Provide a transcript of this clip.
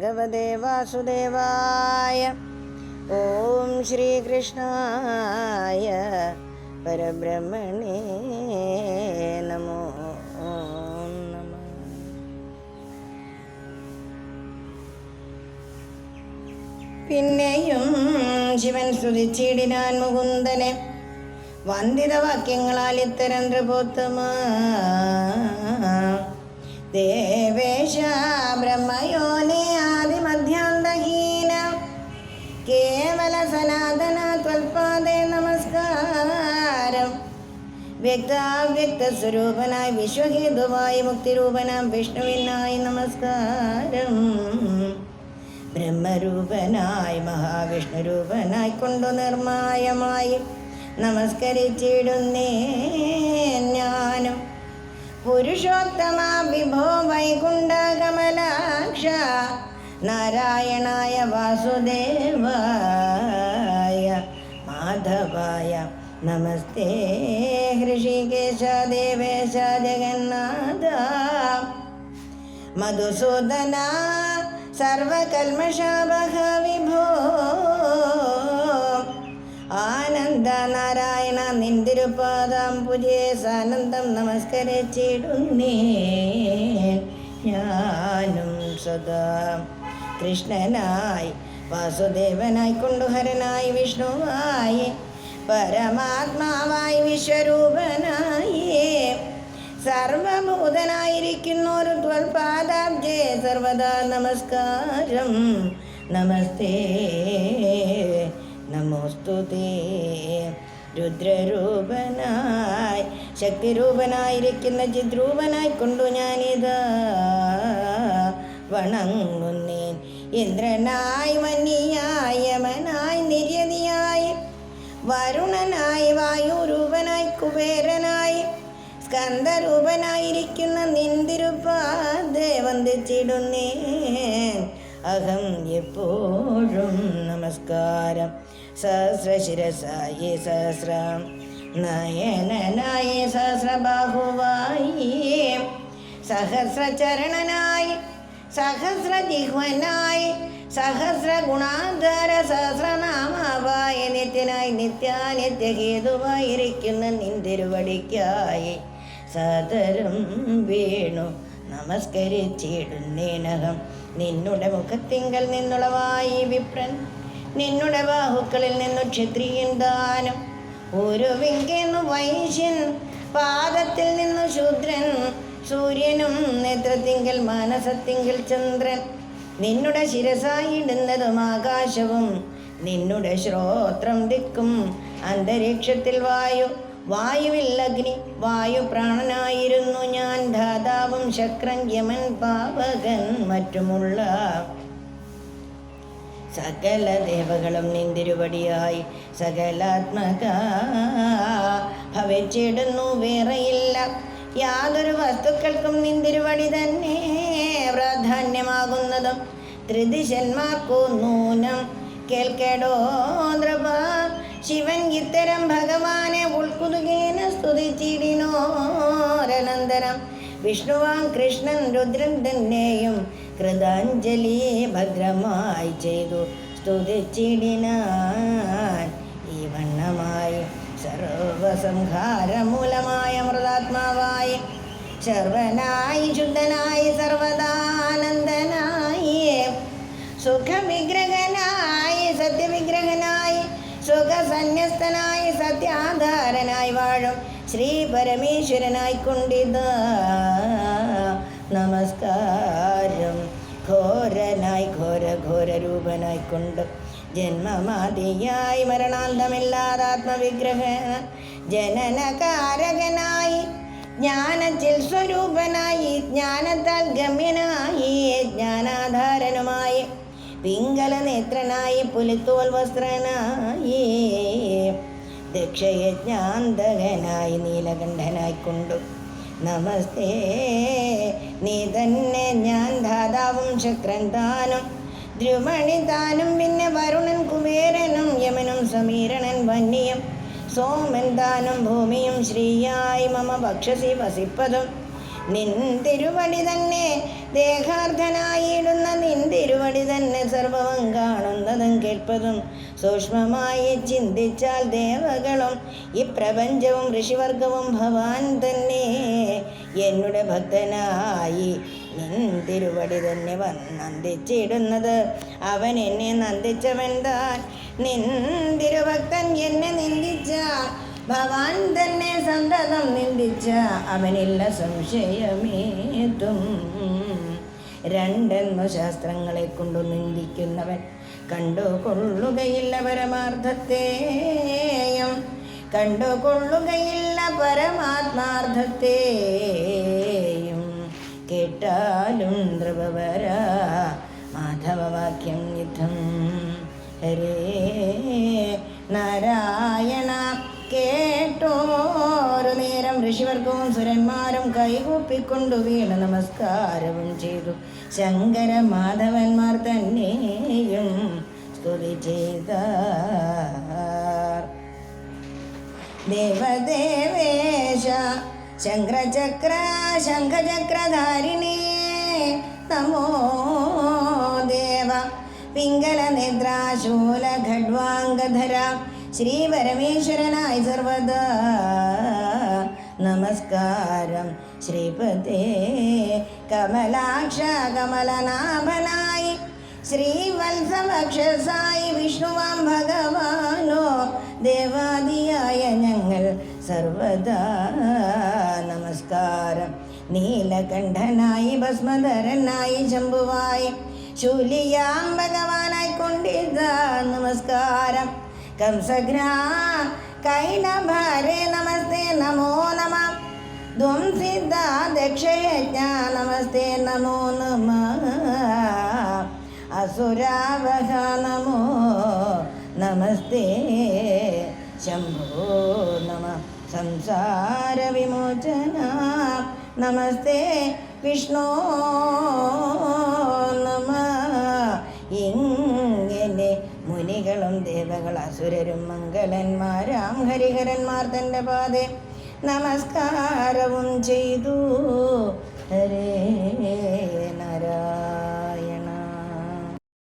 ഭഗവതേ വാസുദേവായ ഓം ശ്രീകൃഷ്ണായ പരബ്രഹ്മണേ നമോ നമ പിന്നെയും ശിവൻ സ്തുതിച്ചിടിനാൻ മുകുന്ദനെ വന്ദിത വാക്യങ്ങളാൽ ഇത്തരം നൃപോത്തമ. ദേവേശ ബ്രഹ്മയോനെ സനാതന ത്വൽപാദേ നമസ്കാരം. വ്യക്താവ്യക്ത സ്വരൂപനായി വിശ്വഹേതുവായി മുക്തിരൂപനാം വിഷ്ണുവിനായി നമസ്കാരം. ബ്രഹ്മരൂപനായി മഹാവിഷ്ണുരൂപനായി കൊണ്ടു നിർമായമായി നമസ്കരിച്ചിടുന്നേ ഞാനും. പുരുഷോത്തമ വിഭോ വൈകുണ്ഠകമലാക്ഷ നാരായണായ വാസുദേവായ മാധവായ നമസ്തേ ഹൃഷികേശ ദേവേശ ജഗന്നാഥ മധുസൂദന സർവകൽമഷാവഹ വിഭോ ആനന്ദ നാരായണ നിന്തിരുപാദം പുതിയ സാനന്ദം നമസ്കരിച്ചിടുന്നേ ഞാനും സദാ കൃഷ്ണനായി വാസുദേവനായി കൊണ്ടുഹരനായി വിഷ്ണുവായി പരമാത്മാവായി വിശ്വരൂപനായി. സർവഭൂതനായിരിക്കുന്ന ഒരു ത്വൽപാദാബ്ജേ സർവദാ നമസ്കാരം. നമസ്തേ. നമോസ്തുതേ രുദ്രരൂപനായി ശക്തിരൂപനായിരിക്കുന്ന ചിദ്രൂപനായി കൊണ്ടു ഞാനിതാ. വണങ്ങുന്നേൻ. ഇന്ദ്രനായി വന്യായി യമനായി നിര്യതിയായി വരുണനായി വായുരൂപനായി കുബേരനായി. സ്കന്ദരൂപനായിരിക്കുന്ന നിന്തിരുപ്പാതെ വന്ദിച്ചിടുന്നേൻ അഹം എപ്പോഴും നമസ്കാരം. സഹസ്രശിരസായി സഹസ്രം. നയനനായി സഹസ്രബാഹുവായി. സഹസ്രചരണനായി സഹസ്രജിഹ്വനായി സഹസ്ര ഗുണാധാര സഹസ്രനാമാവായ നിത്യനായി നിത്യാനിത്യഹേതുവായിരിക്കുന്ന നിന്തിരുവടിക്കായി സദരം വീണു. നമസ്കരിച്ചിടുന്നേനകം നിന്നുടെ മുഖത്തിങ്കൽ നിന്നുളവായി വിപ്രൻ. നിന്നുടെ ബാഹുക്കളിൽ നിന്നു ക്ഷത്രിയൻ ദാനം. ഒരു വിങ്കെന്നു വൈശ്യൻ പാദത്തിൽ നിന്നു ശൂദ്രൻ. സൂര്യനും നേത്രത്തിങ്കൽ മാനസത്തിങ്കൽ ചന്ദ്രൻ. നിന്നുടെ ശിരസായിടുന്നതും ആകാശവും നിന്നുടെ ശ്രോത്രം ദിക്കും. അന്തരീക്ഷത്തിൽ വായു വായുവിൽ അഗ്നി വായു പ്രാണനായിരുന്നു ഞാൻ. ധാതാവും ശക്രൻ യമൻ പാവകൻ മറ്റുമുള്ള സകല ദേവകളും നിന്തിരുവടിയായി സകലാത്മക ഭവിച്ചിടുന്നു വേറെയില്ല. യാതൊരു വസ്തുക്കൾക്കും നിന്തിരുവടി തന്നെ പ്രാധാന്യമാകുന്നതും ത്രിദിശന്മാർക്കു നൂനം. കേൾക്കേടോ നൃപ ശിവൻ ഇത്തരം ഭഗവാനെ ഉൾക്കുതുകേന സ്തുതിച്ചിടിനോരനന്തരം. വിഷ്ണുവാൻ കൃഷ്ണൻ രുദ്രൻ തന്നെയും കൃതാഞ്ജലി ഭദ്രമായി ചെയ്തു സ്തുതിച്ചിടിനാൻ ഈ വണ്ണമായി. സർവസംഹാരമൂലമായ മൃതാത്മാവായി ശർവനായി ശുദ്ധനായി സർവദാനന്ദനായി സുഖവിഗ്രഹനായി സത്യവിഗ്രഹനായി സുഖസന്യസ്തനായി സത്യാധാരനായി വാഴും ശ്രീ പരമേശ്വരനായി കൊണ്ടിത നമസ്കാരം. ഘോരനായി ഘോര ഘോര രൂപനായി കൊണ്ട് ജന്മമാതിയായി മരണാന്തമില്ലാതെ ആത്മവിഗ്രഹ ജനനകാരകനായി ജ്ഞാനത്തിൽ സ്വരൂപനായി ജ്ഞാനത്താൽ ഗമ്യനായി ജ്ഞാനാധാരനുമായി പിങ്കല നേത്രനായി പുലിത്തോൽ വസ്ത്രനായി ദക്ഷയജ്ഞാന്തകനായി നീലകണ്ഠനായി കൊണ്ടു നമസ്തേ നീ തന്നെ ഞാൻ ധാതാവും ശക്രൻ ദ്രുമണി താനും പിന്നെ വരുണൻ കുബേരനും യമനും സമീരണൻ വന്യം സോമൻ താനും ഭൂമിയും ശ്രീയായി മമ ഭക്ഷസി വസിപ്പതും. നിൻ തിരുവടി തന്നെ ദേഹാർത്ഥനായിടുന്ന നിൻ തിരുവടി നിൽപ്പതും സൂക്ഷ്മമായി ചിന്തിച്ചാൽ ദേവകളും ഈ പ്രപഞ്ചവും ഋഷിവർഗവും ഭവാൻ തന്നെ. എന്നുടെ ഭക്തനായി നിൻ തിരുവടി തന്നെ നന്ദിച്ചിടുന്നത്. അവൻ എന്നെ നന്ദിച്ചവൻ താൻ നിൻ തിരുഭക്തൻ എന്നെ നിന്ദിച്ച ഭവാൻ തന്നെ സന്തതം നിന്ദിച്ച അവനില്ല സംശയമേതും. രണ്ടെന്നു ശാസ്ത്രങ്ങളെ കൊണ്ടു നിന്ദിക്കുന്നവൻ കണ്ടുകൊള്ളുകയില്ല പരമാർത്ഥത്തെയും. കണ്ടുകൊള്ളുകയില്ല പരമാത്മാർത്ഥത്തെയും. കേട്ടാലും ധ്രുവവര. മാധവവാക്യം യുദ്ധം. ഹരേ നാരായണ കേട്ടോരു നേരം ഋഷിവർഗവും സുരന്മാരും കൈകൂപ്പിക്കൊണ്ടു വീണ നമസ്കാരവും ചെയ്തു. ശങ്കര മാധവന്മാർ തന്നെയും സ്തുതി ചെയ്ത ദേവദേവേശ ശങ്കരചക്ര ശംഖചക്രധാരിണേ. നമോ ദേവ. പിംഗല നിദ്രാശൂല ഖഡ്വാംഗധര ശ്രീ പരമേശ്വരനായി സർവദ. നമസ്കാരം. ശ്രീപതേ കമലാക്ഷ കമലനാഭനായി ശ്രീവത്സവക്ഷസായി വിഷ്ണുവാം ഭഗവാനോ. ദേവാദിയായ ഞങ്ങൾ സർവദാ നമസ്കാരം നീലകണ്ഠനായി ഭസ്മധരനായി ശംഭുവായി ശൂലിയാം ഭഗവാനായി കൊണ്ടിത നമസ്കാരം. കംസഗ്രാ കൈനഭാരേ നമസ്തേ നമോ നമ. ധ്വം സിദ്ധ ദക്ഷയജ്ഞ നമസ്തേ നമോ നമ. അസുരാവഹ നമോ നമസ്തേ ശംഭോ നമ. സംസാരവിമോചന. നമസ്തേ വിഷ്ണോ നമ. ഇങ്ങനെ മുനികളും ദേവകൾ അസുരരും മംഗളന്മാരാം ഹരിഹരന്മാർ തന്റെ പാത നമസ്കാരവും ചെയ്തു. ഹരേ നരാ.